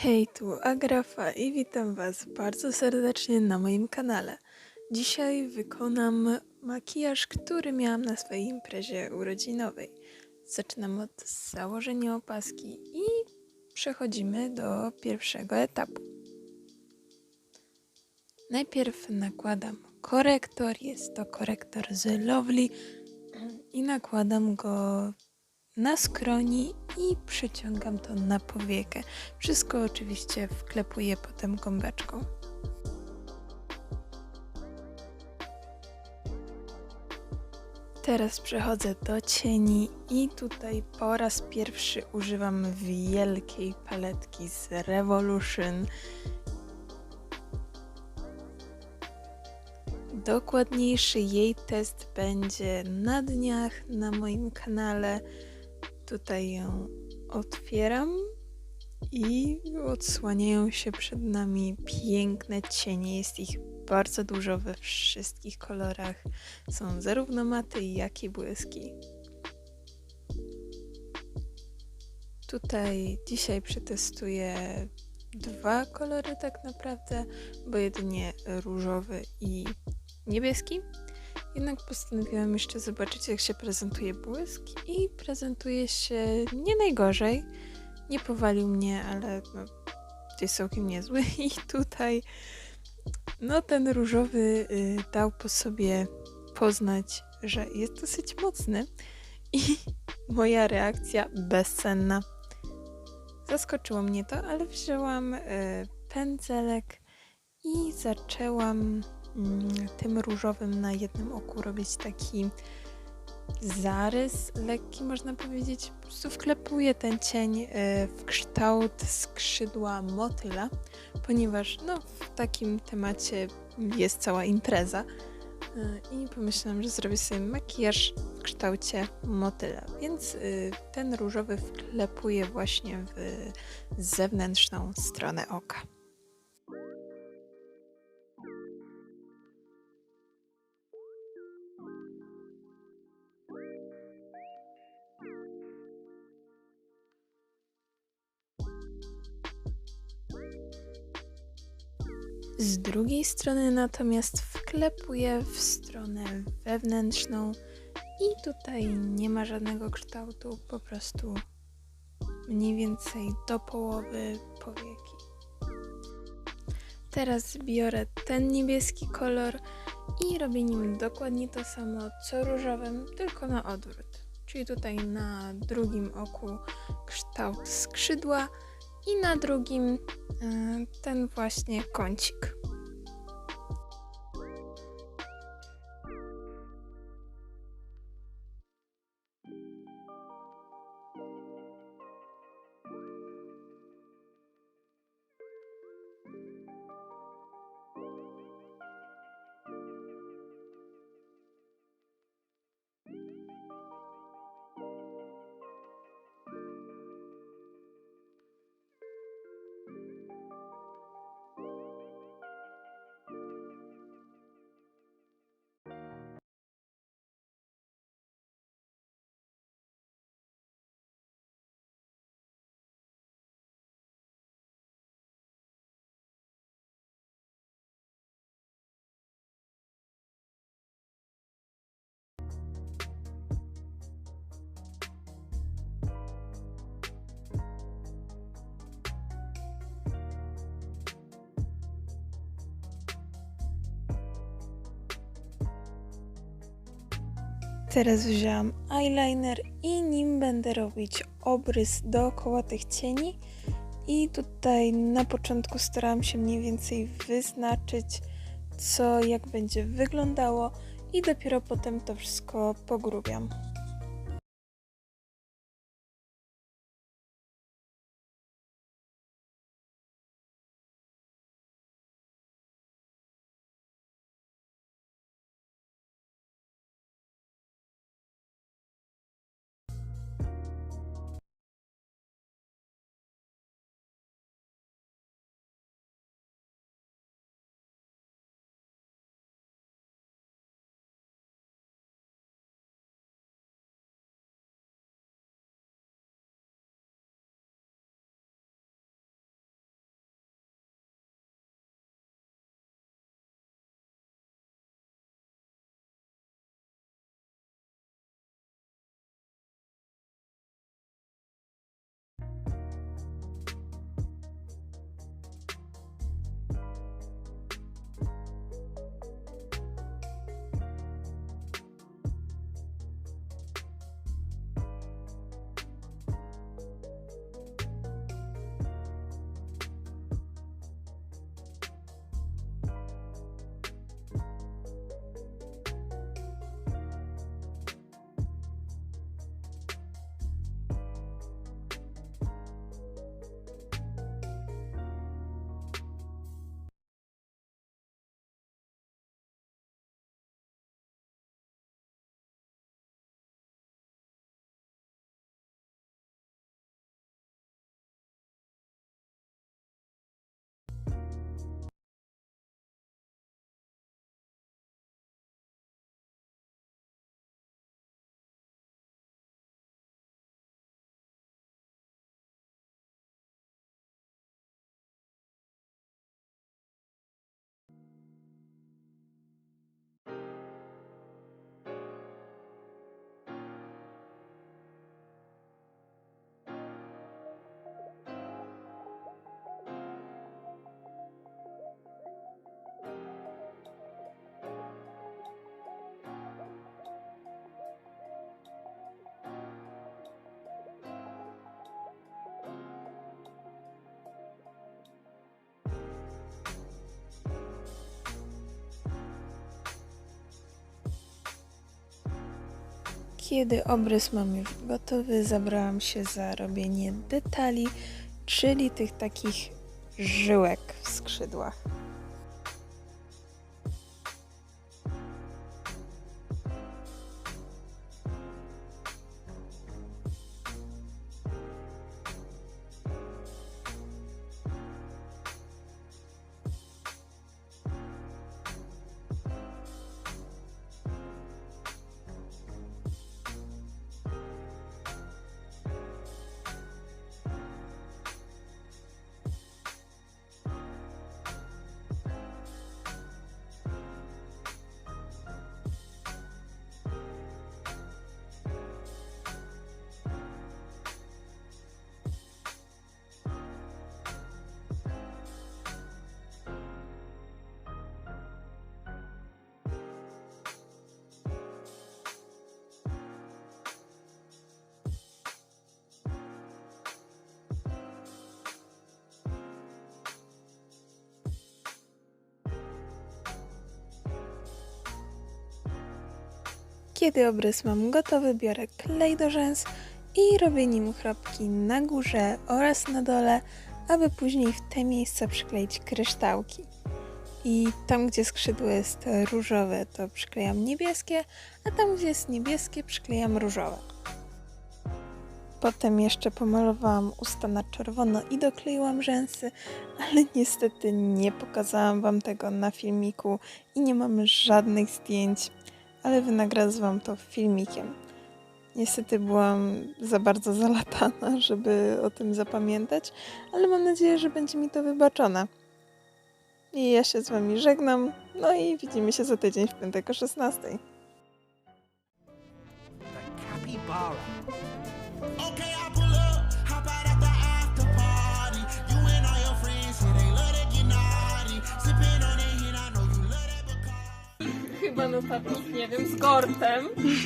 Hej, tu Agrafa i witam Was bardzo serdecznie na moim kanale. Dzisiaj wykonam makijaż, który miałam na swojej imprezie urodzinowej. Zaczynam od założenia opaski i przechodzimy do pierwszego etapu. Najpierw nakładam korektor, jest to korektor z Lovely i nakładam go na skroni i przeciągam to na powiekę. Wszystko oczywiście wklepuję potem gąbeczką. Teraz przechodzę do cieni i tutaj po raz pierwszy używam wielkiej paletki z Revolution. Dokładniejszy jej test będzie na dniach na moim kanale. Tutaj ją otwieram i odsłaniają się przed nami piękne cienie. Jest ich bardzo dużo we wszystkich kolorach. Są zarówno maty, jak i błyski. Tutaj dzisiaj przetestuję dwa kolory tak naprawdę, bo jedynie różowy i niebieski. Jednak postanowiłam jeszcze zobaczyć, jak się prezentuje błysk i prezentuje się nie najgorzej. Nie powalił mnie, ale no, jest całkiem niezły. I tutaj no ten różowy y, dał po sobie poznać, że jest dosyć mocny i moja reakcja bezcenna. Zaskoczyło mnie to, ale wzięłam y, pędzelek i zaczęłam tym różowym na jednym oku robić taki zarys lekki, można powiedzieć. Po prostu wklepuję ten cień y, w kształt skrzydła motyla, ponieważ no, w takim temacie jest cała impreza. Y, I pomyślałam, że zrobię sobie makijaż w kształcie motyla, więc y, ten różowy wklepuję właśnie w zewnętrzną stronę oka. Z drugiej strony natomiast wklepuję w stronę wewnętrzną i tutaj nie ma żadnego kształtu, po prostu mniej więcej do połowy powieki. Teraz biorę ten niebieski kolor i robię nim dokładnie to samo co różowym, tylko na odwrót. Czyli tutaj na drugim oku kształt skrzydła i na drugim e, ten właśnie kącik. Teraz wzięłam eyeliner i nim będę robić obrys dookoła tych cieni. I tutaj na początku starałam się mniej więcej wyznaczyć, co jak będzie wyglądało, i dopiero potem to wszystko pogrubiam. Kiedy obrys mam już gotowy, zabrałam się za robienie detali, czyli tych takich żyłek w skrzydłach. Kiedy obrys mam gotowy, biorę klej do rzęs i robię nim chrapki na górze oraz na dole, aby później w te miejsca przykleić kryształki. I tam, gdzie skrzydło jest różowe, to przyklejam niebieskie, a tam, gdzie jest niebieskie, przyklejam różowe. Potem jeszcze pomalowałam usta na czerwono i dokleiłam rzęsy, ale niestety nie pokazałam Wam tego na filmiku i nie mam żadnych zdjęć, ale wynagradzam Wam to filmikiem. Niestety byłam za bardzo zalatana, żeby o tym zapamiętać, ale mam nadzieję, że będzie mi to wybaczone. I ja się z Wami żegnam, no i widzimy się za tydzień w piątek o 16. notatnik, nie wiem, z gortem.